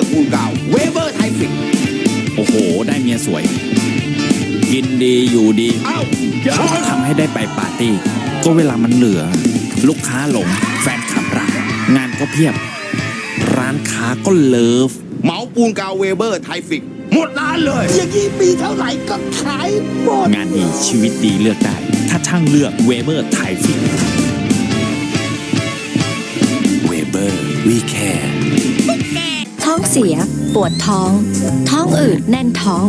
อกมูลกาเวเบอร์ไทฟิกโอ้โห ได้เมียสวย กินดีอยู่ดีอ้าวทำให้ได้ไปปาร์ตี้ ก็เวลามันเหลือ ลูกค้าหลง แฟนขับรัก งานก็เพียบ ร้านค้าก็เลิฟเมาปูนกาวเวเบอร์ไทฟิก หมดร้านเลย อย่างนี้ปีเท่าไหร่ก็ขายหมด งานดีชีวิตดีเลือกได้ ถ้าช่างเลือกเวเบอร์ไทฟิกเวเบอร์วีแค่ เบอร์วีแคร์ท้องเสีย ปวดท้อง ท้องอืดแน่นท้อง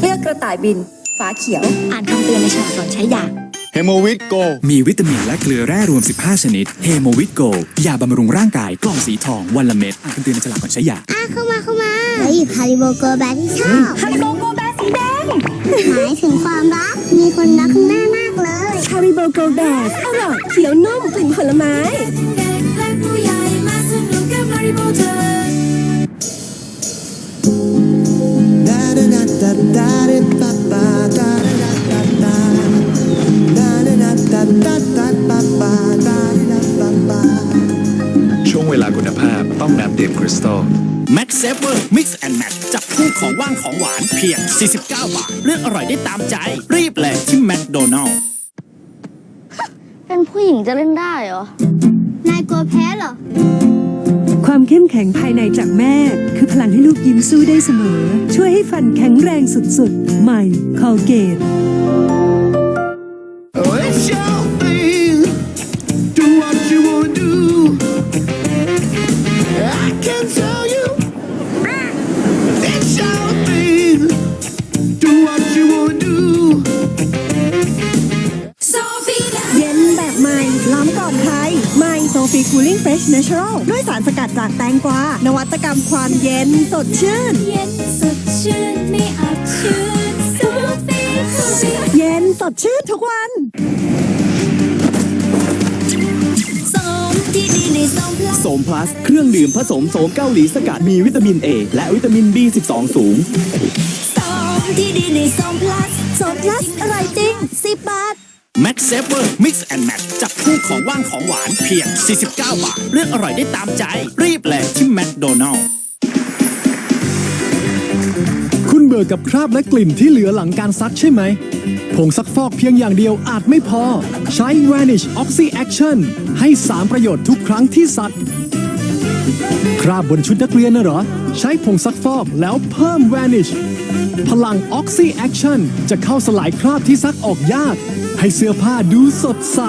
เลือกกระต่ายบิน ฝาเขียว อ่านคำเตือนในฉลากก่อนใช้ยาเฮโมวิตโก มีวิตามินและเกลือแร่รวม 15 ชนิด เฮโมวิตโก ยาบำรุงร่างกายกล่องสีทองวันละเม็ด อ่านคำเตือนในฉลากก่อนใช้ยาอะเข้ามาเข้ามาแล้วหยิบฮาริโบโกแบร์ที่ชอบฮัลโหลโกแบสีแดง หมายถึงความรัก มีคนรักคุณแม่มากเลยฮาริโบโกแบสอร่อยเขียวนุ่มกลิ่นผลไม้เด็กและผู้ใหญ่มาสนุกกับมาริโบเธอ ช่วงเวลาคุณภาพต้องน้ำดื่มคริสตัลแม็กเซฟเวอร์มิกซ์แอนด์แมทจับคู่ของว่างของหวานเพียง 49 บาท เลือกอร่อยได้ตามใจ รีบเลยที่แมคโดนัลล์เป็นผู้หญิงจะเล่นได้เหรอ นายกลัวแพ้เหรอ ความเข้มแข็งภายในจากแม่ คือพลังให้ลูกยิ้มสู้ได้เสมอ ช่วยให้ฟันแข็งแรงสุดๆ ใหม่คอลเกต ล้ำก่อนใครใหม่โซฟีคูลิ่งเฟรชเนเชอรัลด้วยสารสกัดจากแตงกวา นวัตกรรมความเย็นสดชื่น เย็นสดชื่นไม่อับชื้นโซฟีคูลิ่งเย็นสดชื่นทุกวันสมที่ดีในสมพลัสโสมพลัส เครื่องดื่มผสมโสมเกาหลีสกัดมีวิตามิน A และวิตามิน B12 สูง สมที่ดีในสมพลัสสดลัสอร่อยจริง 10บาท แม็กเซฟเวอร์มิกซ์แอนด์แมทจับคู่ของว่างของหวานเพียง 49 บาท เลือกอร่อยได้ตามใจ รีบเลยที่แมคโดนัลล์คุณเบื่อกับคราบและกลิ่นที่เหลือหลังการซักใช่ไหม ผงซักฟอกเพียงอย่างเดียวอาจไม่พอ ใช้ Vanish Oxy Action ให้ 3 ประโยชน์ทุกครั้งที่ซัก คราบบนชุดนักเรียนน่ะเหรอ ใช้ผงซักฟอกแล้วเพิ่ม Vanish พลัง Oxy Action จะเข้าสลายคราบที่ซักออกยาก ให้เสื้อผ้าดูสดใส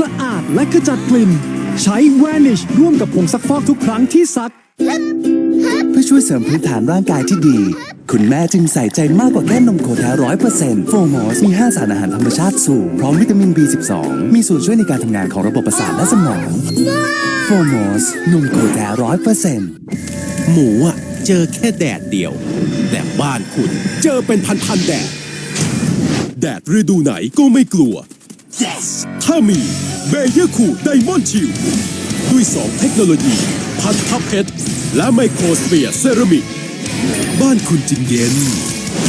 สะอาดและขจัดกลิ่น ใช้ Vanish ร่วมกับผงซักฟอกทุกครั้งที่ซัก เพื่อช่วยเสริมพื้นฐานร่างกายที่ดี คุณแม่จึงใส่ใจมากกว่าแค่นมโคแท้ร้อยเปอร์เซ็นต์โฟมอสมี 5 สารอาหารธรรมชาติสูง พร้อมวิตามิน B12 มีส่วนช่วยในการทำงานของระบบประสาทและสมองโฟมอสนมโคแท้ร้อยเปอร์เซ็นต์หมูอะเจอแค่แดดเดียว แต่บ้านคุณเจอเป็นพันๆแดด แดดฤดูไหนก็ไม่กลัว yes ถ้ามีเบเยอร์คูไดมอนด์ชิลด้วย 2 เทคโนโลยี พันทับเพชรและไมโครสเฟียร์เซรามิก บ้านคุณจึงเย็น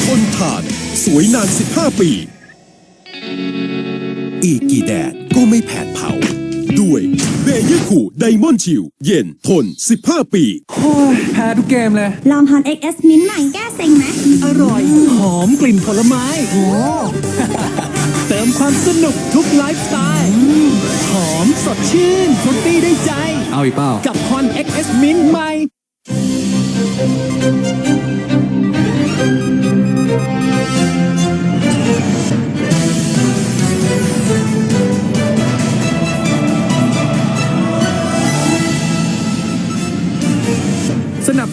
ทนทาน สวยนาน 15 ปี อีกกี่แดดก็ไม่แผดเผา ด้วยเบเยอร์คูไดมอนด์ชิลเย็นทน 15 ปีแพ้ทุกเกมเลย ลองฮอน XS มิ้นท์ใหม่แก้เซ็งไหม อร่อย หอมกลิ่นผลไม้โอ้เติมความสนุกทุกไลฟ์สไตล์หอมสดชื่นฟรุตตี้ได้ใจ เอาอีกเปล่า กับ Hon XS Mint ใหม่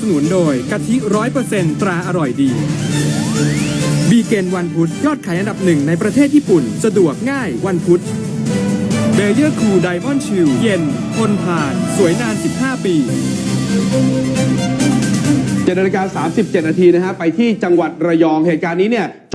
หนุนโดยกะทิร้อยเปอร์เซ็นตราอร่อยดีบีเกนวันพุธยอดขายอันดับหนึ่งในประเทศญี่ปุ่น สะดวกง่ายวันพุธเบเยอร์คูไดมอนด์ชิลเย็นทนผ่าน สวยนาน 15 ปี7นาฬิกา37 นาทีนะฮะ ไปที่จังหวัดระยอง เหตุการณ์นี้เนี่ย